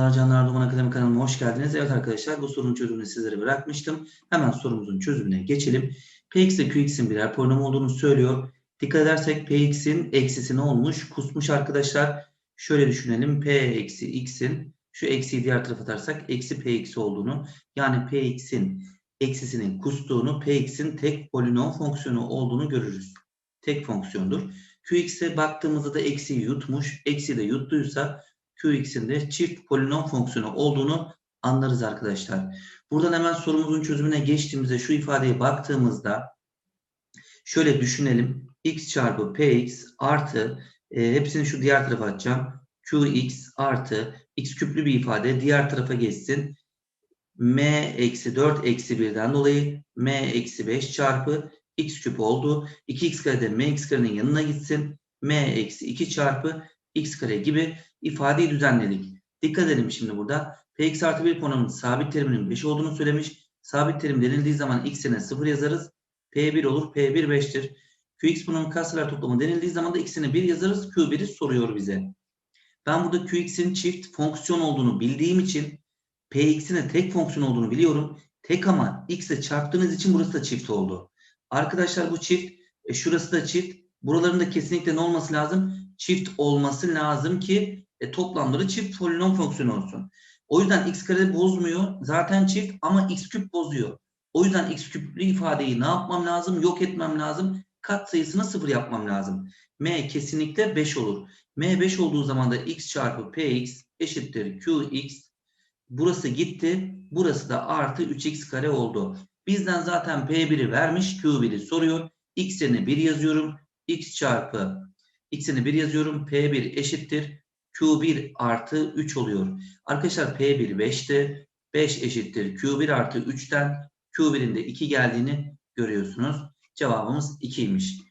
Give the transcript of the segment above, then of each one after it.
Merhabalar Canlar Duman Akademi kanalıma hoş geldiniz. Evet arkadaşlar bu sorunun çözümünü sizlere bırakmıştım. Hemen sorumuzun çözümüne geçelim. Px ile Qx'in birer polinom olduğunu söylüyor. Dikkat edersek Px'in eksisi ne olmuş? Kusmuş arkadaşlar. Şöyle düşünelim. P eksi x'in şu eksiyi diğer tarafa atarsak eksi Px olduğunu yani Px'in eksisinin kustuğunu Px'in tek polinom fonksiyonu olduğunu görürüz. Tek fonksiyondur. Qx'e baktığımızda da eksiyi yutmuş. Eksi de yuttuysa Qx'in de çift polinom fonksiyonu olduğunu anlarız arkadaşlar. Buradan hemen sorumuzun çözümüne geçtiğimizde şu ifadeye baktığımızda şöyle düşünelim. x çarpı px artı e, hepsini şu diğer tarafa atacağım. qx artı x küplü bir ifade diğer tarafa geçsin. m eksi 4 eksi 1'den dolayı m eksi 5 çarpı x küp oldu. 2x kare de mx karenin yanına gitsin. m eksi 2 çarpı x kare gibi ifadeyi düzenledik. Dikkat edelim şimdi burada. Px artı 1 polinominin sabit teriminin 5 olduğunu söylemiş. Sabit terim denildiği zaman x'ine 0 yazarız. P1 olur. P1 5'tir. Qx bunun katsayılar toplamı denildiği zaman da x'ine 1 yazarız. Q1'i soruyor bize. Ben burada Qx'in çift fonksiyon olduğunu bildiğim için Px'in de tek fonksiyon olduğunu biliyorum. Tek ama x ile çarptığınız için burası da çift oldu. Arkadaşlar bu çift, e, şurası da çift. Buraların da kesinlikle ne olması lazım? Çift olması lazım ki e, toplamları çift polinom fonksiyonu olsun. O yüzden x kare bozmuyor. Zaten çift ama x küp bozuyor. O yüzden x küplü ifadeyi ne yapmam lazım? Yok etmem lazım. Kat sayısını sıfır yapmam lazım. m kesinlikle 5 olur. m 5 olduğu zaman da x çarpı px eşittir qx. Burası gitti. Burası da artı 3x kare oldu. Bizden zaten P1'i vermiş. Q1'i soruyor. X'ini 1 yazıyorum. X çarpı X'ini 1 yazıyorum. P1 eşittir. Q1 artı 3 oluyor. Arkadaşlar P1 5'ti. 5 eşittir. Q1 artı 3'ten Q1'in de 2 geldiğini görüyorsunuz. Cevabımız 2'ymiş.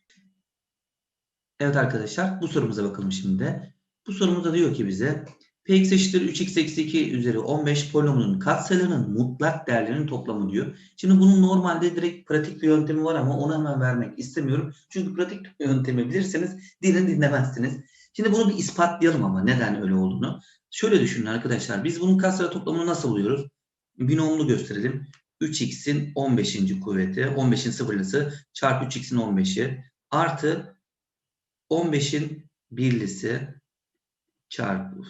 Evet arkadaşlar bu sorumuza bakalım şimdi. Bu sorumuzda diyor ki bize Px eşittir 3x eksi 2 üzeri 15 polinomunun katsayılarının mutlak değerlerinin toplamı diyor. Şimdi bunun normalde direkt pratik bir yöntemi var ama onu hemen vermek istemiyorum. Çünkü pratik yöntemi bilirseniz dilin dinlemezsiniz. Şimdi bunu bir ispatlayalım ama neden öyle olduğunu. Şöyle düşünün arkadaşlar. Biz bunun katsayı toplamını nasıl buluyoruz? Binomlu gösterelim. 3x'in 15. kuvveti, 15'in sıfırlısı çarpı 3x'in 15'i artı 15'in birlisi çarpı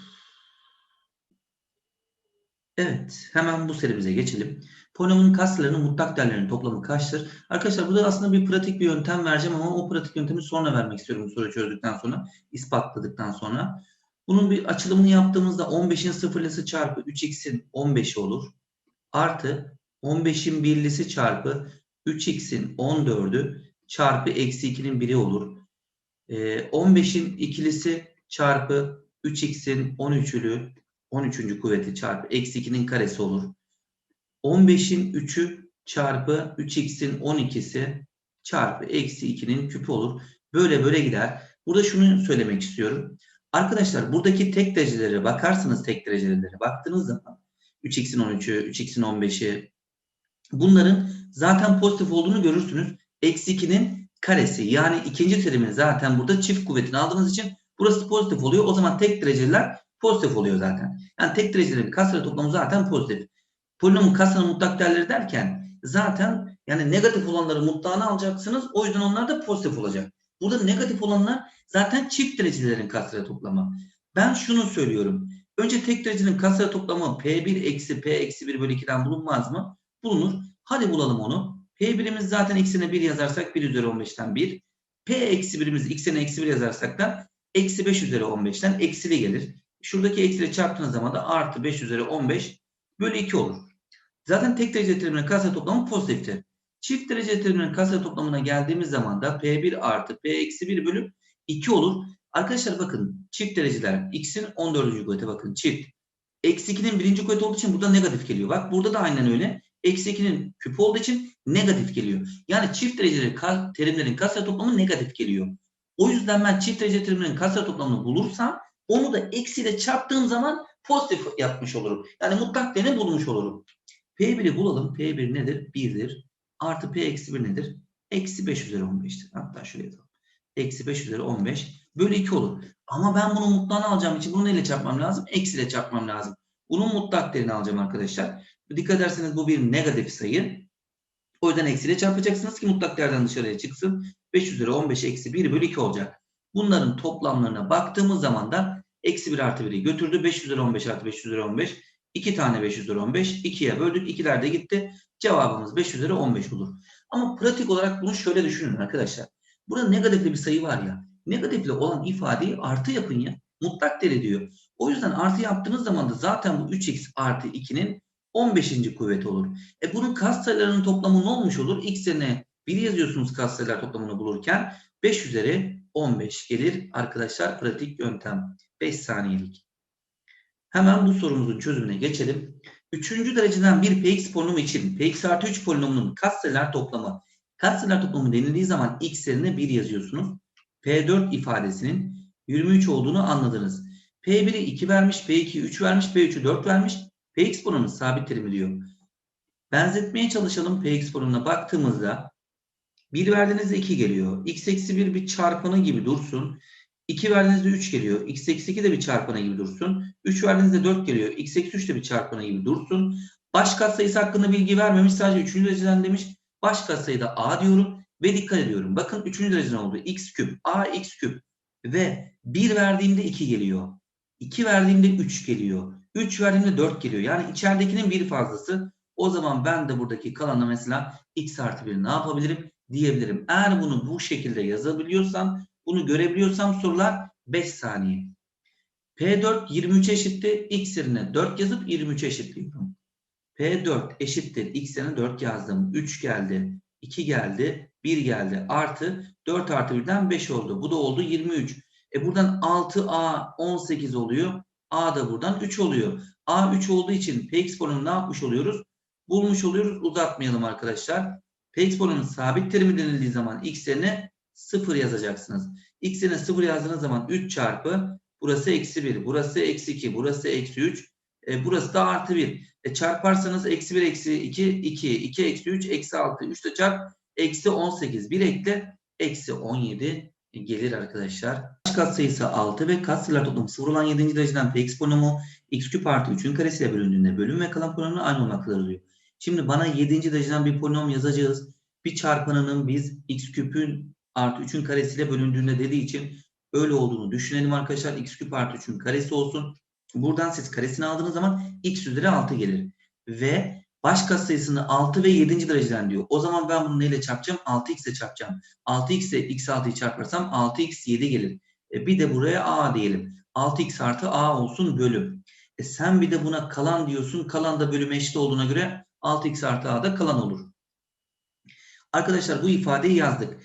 Evet, hemen bu serimize geçelim. Polinomun katsayılarının mutlak değerlerinin toplamı kaçtır? Arkadaşlar burada aslında bir pratik bir yöntem vereceğim ama o pratik yöntemi sonra vermek istiyorum bu soruyu çözdükten sonra, ispatladıktan sonra. Bunun bir açılımını yaptığımızda 15'in sıfırlısı çarpı 3x'in 15'i olur. Artı 15'in birlisi çarpı 3x'in 14'ü çarpı eksi 2'nin biri olur. Ee, 15'in ikilisi çarpı 3x'in 13'ülü 13. kuvveti çarpı eksi 2'nin karesi olur. 15'in 3'ü çarpı 3x'in 12'si çarpı eksi 2'nin küpü olur. Böyle böyle gider. Burada şunu söylemek istiyorum. Arkadaşlar buradaki tek derecelere bakarsanız tek derecelere baktığınız zaman 3x'in 13'ü, 3x'in 15'i bunların zaten pozitif olduğunu görürsünüz. Eksi 2'nin karesi yani ikinci terimin zaten burada çift kuvvetini aldığınız için burası pozitif oluyor. O zaman tek dereceler pozitif oluyor zaten. Yani tek derecelerin katsayı toplamı zaten pozitif. Polinomun katsayı mutlak değerleri derken zaten yani negatif olanları mutlağına alacaksınız. O yüzden onlar da pozitif olacak. Burada negatif olanlar zaten çift derecelerin katsayı toplamı. Ben şunu söylüyorum. Önce tek derecenin katsayı toplamı P1 eksi P eksi 1 bölü 2'den bulunmaz mı? Bulunur. Hadi bulalım onu. P1'imiz zaten x'ine 1 yazarsak 1 üzeri 15'ten 1. P eksi 1'imiz x'ine eksi 1 yazarsak da eksi 5 üzeri 15'ten eksili gelir. Şuradaki eksiyle çarptığınız zaman da artı 5 üzeri 15 bölü 2 olur. Zaten tek derece teriminin katsayı toplamı pozitiftir. Çift derece teriminin katsayı toplamına geldiğimiz zaman da P1 artı P eksi 1 bölü 2 olur. Arkadaşlar bakın çift dereceler x'in 14. kuvvete bakın çift. Eksi 2'nin birinci kuvveti olduğu için burada negatif geliyor. Bak burada da aynen öyle. Eksi 2'nin küpü olduğu için negatif geliyor. Yani çift dereceli terimlerin katsayı toplamı negatif geliyor. O yüzden ben çift derece terimlerin katsayı toplamını bulursam onu da eksiyle çarptığım zaman pozitif yapmış olurum. Yani mutlak değerini bulmuş olurum. P1'i bulalım. P1 nedir? 1'dir. Artı P eksi 1 nedir? Eksi 5 üzeri 15'tir. Hatta şuraya yazalım. Eksi 5 üzeri 15 bölü 2 olur. Ama ben bunu mutlağını alacağım için bunu neyle çarpmam lazım? Eksiyle çarpmam lazım. Bunun mutlak değerini alacağım arkadaşlar. Dikkat ederseniz bu bir negatif sayı. O yüzden eksiyle çarpacaksınız ki mutlak değerden dışarıya çıksın. 5 üzeri 15 eksi 1 bölü 2 olacak. Bunların toplamlarına baktığımız zaman da eksi 1 artı 1'i götürdü. 5 üzeri 15 artı 5 üzeri 15. 2 tane 5 üzeri 15. 2'ye böldük. 2'ler de gitti. Cevabımız 5 üzeri 15 olur. Ama pratik olarak bunu şöyle düşünün arkadaşlar. Burada negatifli bir sayı var ya. Negatifli olan ifadeyi artı yapın ya. Mutlak değeri diyor. O yüzden artı yaptığınız zaman da zaten bu 3x artı 2'nin 15. kuvveti olur. E bunun katsayılarının toplamı ne olmuş olur? X yerine 1 yazıyorsunuz katsayılar toplamını bulurken 5 üzeri 15 gelir arkadaşlar pratik yöntem. 5 saniyelik. Hemen bu sorumuzun çözümüne geçelim. Üçüncü dereceden bir px polinomu için px artı 3 polinomunun katsayılar toplamı. Katsayılar toplamı denildiği zaman x yerine 1 yazıyorsunuz. P4 ifadesinin 23 olduğunu anladınız. P1'i 2 vermiş, P2'yi 3 vermiş, P3'ü 4 vermiş. Px polinomu sabit terimi diyor. Benzetmeye çalışalım Px polinomuna baktığımızda 1 verdiğinizde 2 geliyor. x eksi 1 bir çarpanı gibi dursun. 2 verdiğinizde 3 geliyor. x eksi 2 de bir çarpanı gibi dursun. 3 verdiğinizde 4 geliyor. x eksi 3 de bir çarpanı gibi dursun. Baş katsayısı hakkında bilgi vermemiş. Sadece 3. dereceden demiş. Baş katsayıda a diyorum ve dikkat ediyorum. Bakın 3. dereceden oldu. x küp, a x küp ve 1 verdiğimde 2 geliyor. 2 verdiğimde 3 geliyor. 3 verdiğimde 4 geliyor. Yani içeridekinin bir fazlası. O zaman ben de buradaki kalanla mesela x artı 1 ne yapabilirim? diyebilirim. Eğer bunu bu şekilde yazabiliyorsam, bunu görebiliyorsam sorular 5 saniye. P4 23 eşittir. X yerine 4 yazıp 23 eşitliyorum. P4 eşittir. X yerine 4 yazdım. 3 geldi. 2 geldi. 1 geldi. Artı 4 artı 1'den 5 oldu. Bu da oldu 23. E buradan 6A 18 oluyor. A da buradan 3 oluyor. A 3 olduğu için Px polinomu ne yapmış oluyoruz? Bulmuş oluyoruz. Uzatmayalım arkadaşlar. Px polinomunun sabit terimi denildiği zaman x yerine 0 yazacaksınız. x yerine 0 yazdığınız zaman 3 çarpı burası eksi 1, burası eksi 2, burası eksi 3, e, burası da artı 1. E, çarparsanız eksi 1 eksi 2, 2, 2 eksi 3, eksi 6, 3 de çarp, eksi 18. 1 ekle, eksi 17 gelir arkadaşlar. Kat sayısı 6 ve katsayılar toplamı 0 olan 7. dereceden px polinomu x küp artı 3'ün karesiyle bölündüğünde bölüm ve kalan polinomla aynı olmaktadır diyor. Şimdi bana 7. dereceden bir polinom yazacağız. Bir çarpanının biz x küpün artı 3'ün karesiyle bölündüğünde dediği için öyle olduğunu düşünelim arkadaşlar. x küp artı 3'ün karesi olsun. Buradan siz karesini aldığınız zaman x üzeri 6 gelir. Ve baş katsayısını 6 ve 7. dereceden diyor. O zaman ben bunu neyle çarpacağım? 6x ile çarpacağım. 6x ile x6'yı çarparsam 6x 7 gelir. E bir de buraya a diyelim. 6x artı a olsun bölüm. E sen bir de buna kalan diyorsun. Kalan da bölüme eşit olduğuna göre 6x artı a da kalan olur. Arkadaşlar bu ifadeyi yazdık.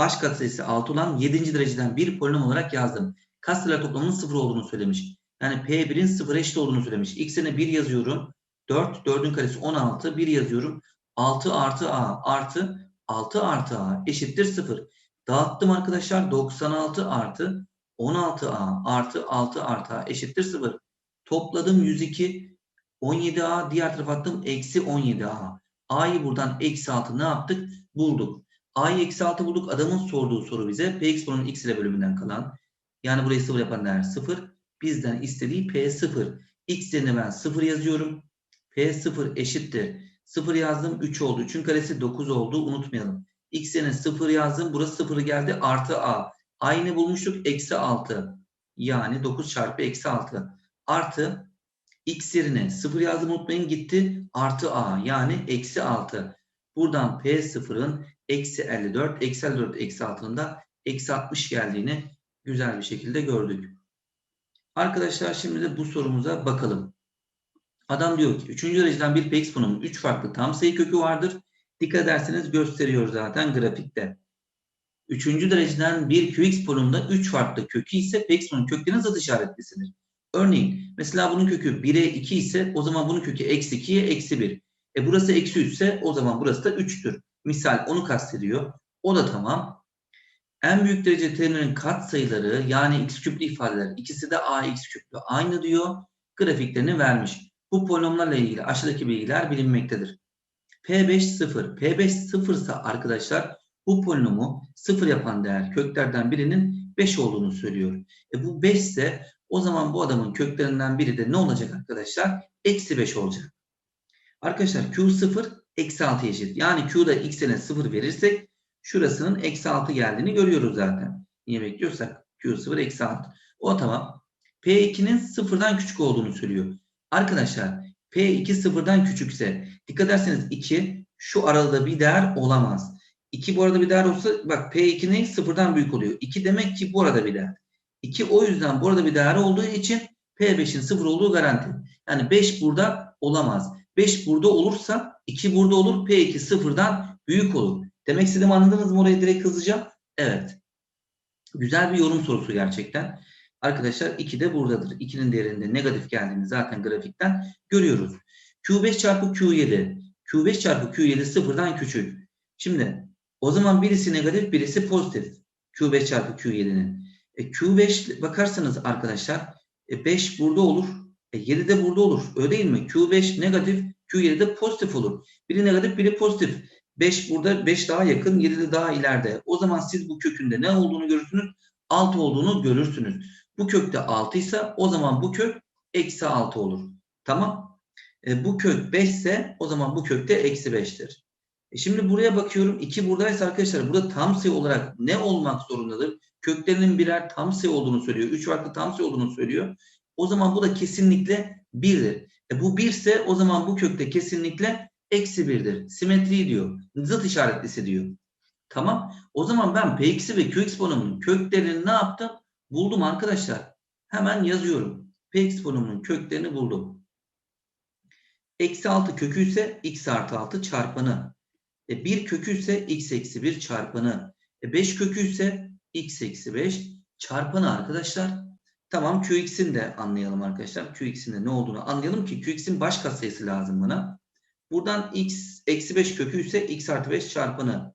Baş katsayısı 6 olan 7. dereceden bir polinom olarak yazdım. Katsayılar toplamının 0 olduğunu söylemiş. Yani P1'in 0 eşit olduğunu söylemiş. X'ine 1 yazıyorum. 4, 4'ün karesi 16. 1 yazıyorum. 6 artı A artı 6 artı A eşittir 0. Dağıttım arkadaşlar. 96 artı 16A artı 6 artı A eşittir 0. Topladım 102. 17A diğer tarafa attım. Eksi 17A. A'yı buradan eksi 6 ne yaptık? Bulduk. A'yı eksi 6 bulduk. Adamın sorduğu soru bize Px bunun x ile bölümünden kalan. Yani burayı 0 yapan değer 0. Bizden istediği P0. X yerine ben 0 yazıyorum. P0 eşittir. 0 yazdım 3 oldu. 3'ün karesi 9 oldu. Unutmayalım. X yerine 0 yazdım. Burası 0 geldi. Artı A. A'yı bulmuştuk? Eksi 6. Yani 9 çarpı eksi 6. Artı x yerine 0 yazdım unutmayın gitti. Artı a yani eksi 6. Buradan P0'ın eksi 54, eksi 54, eksi 6'nın da eksi 60 geldiğini güzel bir şekilde gördük. Arkadaşlar şimdi de bu sorumuza bakalım. Adam diyor ki 3. dereceden bir px fonunun 3 farklı tam sayı kökü vardır. Dikkat ederseniz gösteriyor zaten grafikte. 3. dereceden bir qx polinomunda 3 farklı kökü ise px fonunun köklerinin zıt işaretlisidir. Örneğin mesela bunun kökü 1'e 2 ise o zaman bunun kökü eksi 2'ye eksi 1. E burası eksi 3 ise o zaman burası da 3'tür. Misal onu kastediyor. O da tamam. En büyük derece terimlerin kat sayıları yani x küplü ifadeler ikisi de a x küplü aynı diyor. Grafiklerini vermiş. Bu polinomlarla ilgili aşağıdaki bilgiler bilinmektedir. P5 0. P5 0 ise arkadaşlar bu polinomu 0 yapan değer köklerden birinin 5 olduğunu söylüyor. E bu 5 ise O zaman bu adamın köklerinden biri de ne olacak arkadaşlar? Eksi 5 olacak. Arkadaşlar Q0 eksi 6 eşit. Yani Q'da x'ine 0 verirsek şurasının eksi 6 geldiğini görüyoruz zaten. Niye bekliyorsak Q0 eksi 6. O tamam. P2'nin sıfırdan küçük olduğunu söylüyor. Arkadaşlar P2 sıfırdan küçükse dikkat ederseniz 2 şu arada bir değer olamaz. 2 bu arada bir değer olsa bak P2'nin sıfırdan büyük oluyor. 2 demek ki bu arada bir değer. 2 o yüzden bu arada bir değer olduğu için P5'in sıfır olduğu garanti. Yani 5 burada olamaz. 5 burada olursa 2 burada olur. P2 sıfırdan büyük olur. Demek istediğimi anladınız mı oraya direkt hızlıca? Evet. Güzel bir yorum sorusu gerçekten. Arkadaşlar 2 de buradadır. 2'nin değerinde negatif geldiğini zaten grafikten görüyoruz. Q5 çarpı Q7. Q5 çarpı Q7 sıfırdan küçük. Şimdi o zaman birisi negatif birisi pozitif. Q5 çarpı Q7'nin. E, Q5 bakarsanız arkadaşlar e, 5 burada olur. E, 7 de burada olur. Öyle değil mi? Q5 negatif Q7 de pozitif olur. Biri negatif biri pozitif. 5 burada 5 daha yakın 7 de daha ileride. O zaman siz bu kökünde ne olduğunu görürsünüz? 6 olduğunu görürsünüz. Bu kökte 6 ise o zaman bu kök eksi 6 olur. Tamam. E, bu kök 5 ise o zaman bu kökte eksi 5'tir. E şimdi buraya bakıyorum. 2 buradaysa arkadaşlar burada tam sayı olarak ne olmak zorundadır? Köklerinin birer tam sayı olduğunu söylüyor. 3 farklı tam sayı olduğunu söylüyor. O zaman bu da kesinlikle 1'dir. E bu 1 ise o zaman bu kökte kesinlikle eksi 1'dir. Simetri diyor. Zıt işaretlisi diyor. Tamam. O zaman ben Px'i ve Qx polinominin köklerini ne yaptım? Buldum arkadaşlar. Hemen yazıyorum. Px polinominin köklerini buldum. Eksi 6 kökü ise x artı 6 çarpanı. E 1 kökü ise x eksi 1 çarpanı. E 5 kökü ise x eksi 5 çarpanı arkadaşlar. Tamam Qx'in de anlayalım arkadaşlar. Qx'in de ne olduğunu anlayalım ki Qx'in baş katsayısı lazım bana. Buradan x eksi 5 kökü ise x artı 5 çarpanı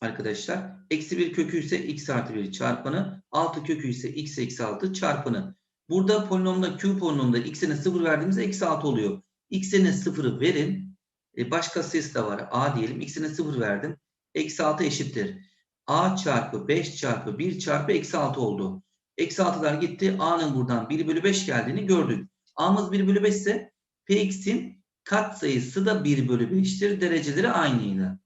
arkadaşlar. Eksi 1 kökü ise x artı 1 çarpanı. 6 kökü ise x eksi 6 çarpanı. Burada polinomda Q polinomda x'ine 0 verdiğimizde eksi 6 oluyor. x'ine 0'ı verin. E başka sayısı da var. a diyelim. x'ine 0 verdim. Eksi 6 eşittir. a çarpı 5 çarpı 1 çarpı eksi 6 oldu. Eksi 6'lar gitti. a'nın buradan 1 bölü 5 geldiğini gördük. a'mız 1 bölü 5 ise px'in kat sayısı da 1 bölü 5'tir. Dereceleri aynıydı.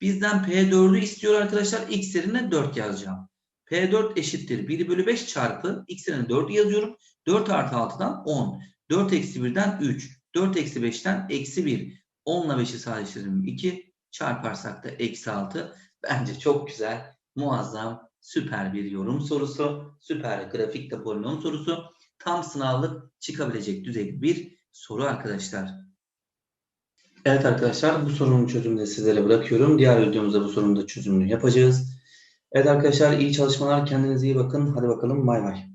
Bizden P4'ü istiyor arkadaşlar. X yerine 4 yazacağım. P4 eşittir 1 bölü 5 çarpı X yerine 4 yazıyorum. 4 artı 6'dan 10. 4 eksi 1'den 3. 4 eksi 5'ten eksi 1. 10 ile 5'i sadeleştirelim 2. Çarparsak da eksi 6. Bence çok güzel, muazzam, süper bir yorum sorusu. Süper grafik de polinom sorusu. Tam sınavlık çıkabilecek düzeyde bir soru arkadaşlar. Evet arkadaşlar bu sorunun çözümünü de sizlere bırakıyorum. Diğer videomuzda bu sorunun da çözümünü yapacağız. Evet arkadaşlar iyi çalışmalar. Kendinize iyi bakın. Hadi bakalım bay bay.